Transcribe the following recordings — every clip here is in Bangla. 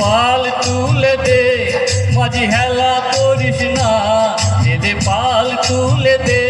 পাল তুলে দে মাঝি হেলা করিস না। পাল তুলে দে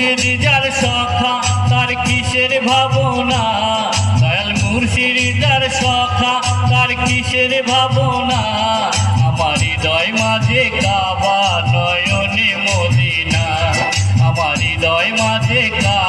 মুর্শিদ যার সখা, তার কিসের ভাবনা? দয়াল মুর্শিদ যার সখা, তার কিসের ভাবনা? আমার হৃদয় মাঝে কাবা নয়নে মদিনা। আমার হৃদয় মাঝে কাবা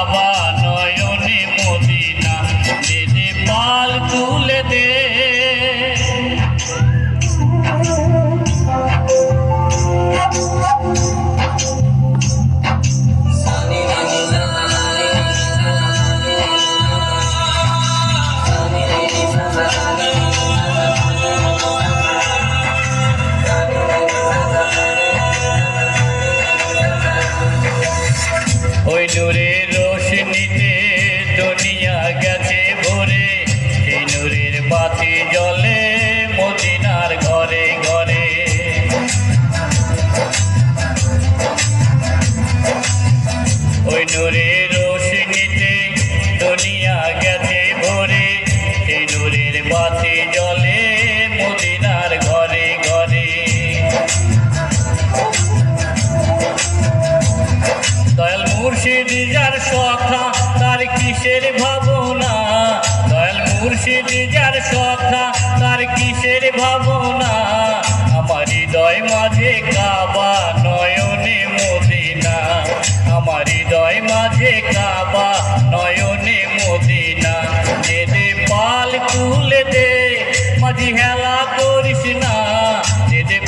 বাতি জ্বলে মদিনার ঘরে ঘরে। দয়াল মুর্শিদ যার সখা তার কিসের ভাবনা? দয়াল মুর্শিদ যার সখা তার কিসের ভাবনা? আমার হৃদয় মাঝে কাবা